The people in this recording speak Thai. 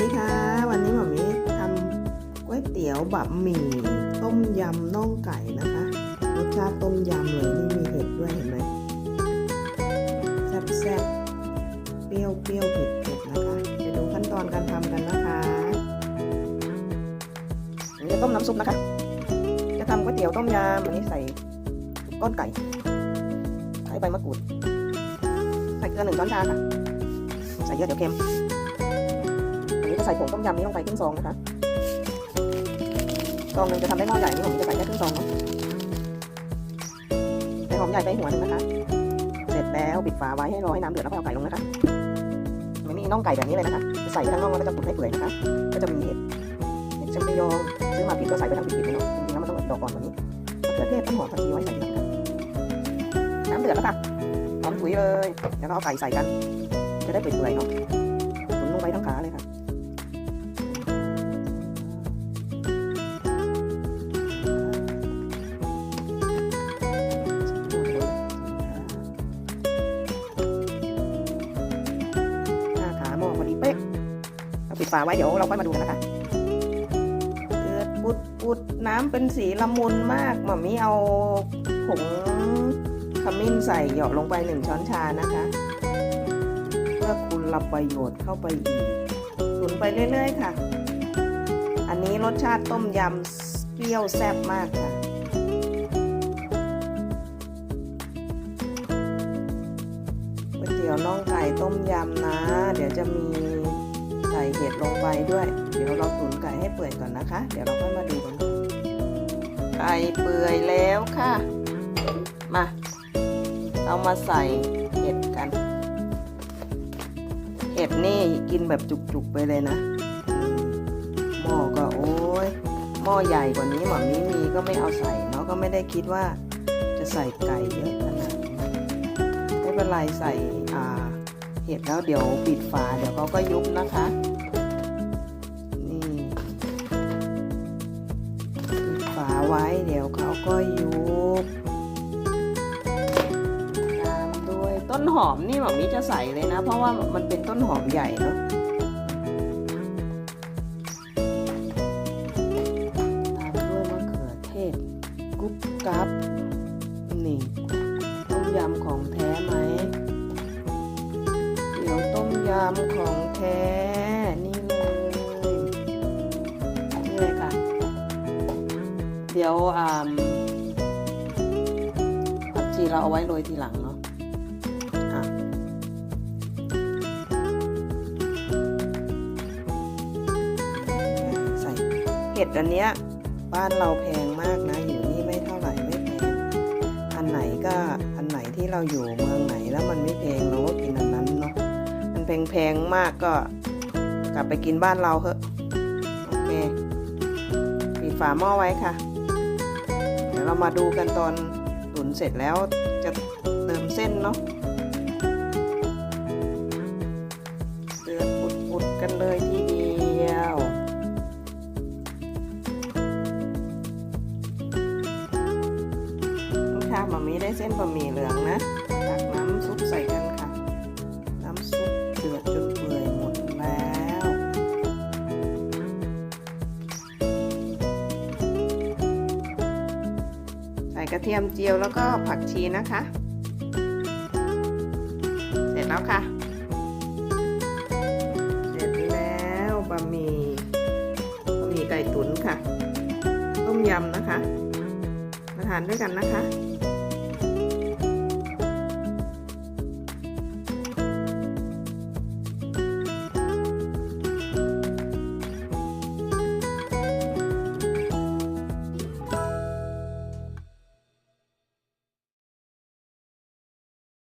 ดีค่ะ วันนี้หมอมีทำก๋วยเตี๋ยวบะหมี่ต้มยำน่องไก่นะคะรสชาติต้มยำเลยนี่มีเห็ดด้วยเห็นไหมแซ่บแซ่บเปรี้ยวเปรี้ยวเผ็ดเผ็ดนะคะไปดูขั้นตอนการทำกันนะคะอันนี้จะต้มน้ำซุปนะคะ จะทำก๋วยเตี๋ยวต้มยำอันนี้ใส่ก้อนไก่ใส่ใบมะกรูด ใส่เกลือหนึ่งช้อนชาค่ะ ใส่เยอะเดี๋ยวเค็ม ใส่ผงต้มยำนี้ลงไปครึ่งซองนะคะซองหนึ่งจะทำได้หม้อใหญ่นี่ผมจะใส่แค่ครึ่งซองเนาะใส่หอมใหญ่ไปหัวหนึ่งนะคะ เสร็จแล้วปิดฝาไว้ให้รอให้น้ำเดือดแล้วก็เอาไก่ลงนะคะมันมีน่องไก่แบบนี้เลยนะคะ ใส่ไปทั้งน่องแล้วก็จะตุ๋นให้เปื่อยนะคะ ก็จะมีเห็ดเห็ดแชมยองซื้อมาผิดก็ใส่ไปทั้งผิดๆเลยเนาะจริงๆแล้วมันต้องดอกก่อนกว่านี้มะเขือเทศต้นหอมผักชีไว้ใส่ทีหลังน้ำเดือดแล้วค่ะหอมถุยเลยเดี๋ยวเราเอาไก่ใส่กัน จะได้เปื่อยๆเนาะตุ๋นลงไปทั้งขาเลยค่ะ ปิดฝาไว้เดี๋ยวเราค่อยมาดูกันนะคะเดือดปุดปุดน้ำเป็นสีละมุนมากหม่อมี่เอาผงขมิ้นใส่หยอดลงไปหนึ่งช้อนชานะคะ เพื่อคุณรับประโยชน์เข้าไปอีกตุ๋นไปเรื่อยๆค่ะ อันนี้รสชาติต้มยำเปรี้ยวแซ่บมากค่ะก๋วยเตี๋ยวน่องไก่ต้มยำนะ เดี๋ยวจะมี ส่เห็ดลงไปด้วย เดี๋ยวเราตุ๋นไก่ให้เปื่อยก่อนนะคะ เดี๋ยวเราค่อยมาดูกันไก่เปื่อยแล้วค่ะ มา เอามาใส่เห็ดกัน เห็ดนี่กินแบบจุกๆไปเลยนะ หม้อก็โอ้ยหม้อใหญ่กว่านี้หมอมีมีก็ไม่เอาใส่เนาะก็ไม่ได้คิดว่าจะใส่ไก่เยอะขนาดนี้ไม่เป็นไรใส่อ่า เห็ดแล้วเดี๋ยวปิดฝาเดี๋ยวเขาก็ยุบนะคะ นี่ปิดฝาไว้เดี๋ยวเขาก็ยุบตามด้วยต้นหอมนี่หมอมีจะใส่เลยนะ เพราะว่ามันเป็นต้นหอมใหญ่เนาะตามด้วยมะเขือเทศกุ๊บกับนี่ต้มยำของ เดี๋ยวอ่าผักชีเราเอาไว้โรยทีหลังเนาะอะใส่เห็ดอันเนี้ยบ้านเราแพงมากนะอยู่นี่ไม่เท่าไหร่ไม่แพงอันไหนก็อันไหนที่เราอยู่เมืองไหนแล้วมันไม่แพงเราก็กินอันนั้นเนาะมันแพงๆมากก็กลับไปกินบ้านเราเถอะโอเคปิดฝาหม้อไว้ค่ะเดี๋ยวเรามาดูกันตอนตุ๋นเสร็จแล้วจะเติมเส้นเนาะเสือดปุดๆกันเลยทีเดียวค่ะบะหมี่ได้เส้นบะหมี่เหลืองนะตักน้ำซุปใส่กัน กระเทียมเจียวแล้วก็ผักชีนะคะ เสร็จแล้วค่ะ เสร็จแล้วบะหมี่บะหมี่ไก่ตุ๋นค่ะ ต้มยำนะคะ มาทานด้วยกันนะคะ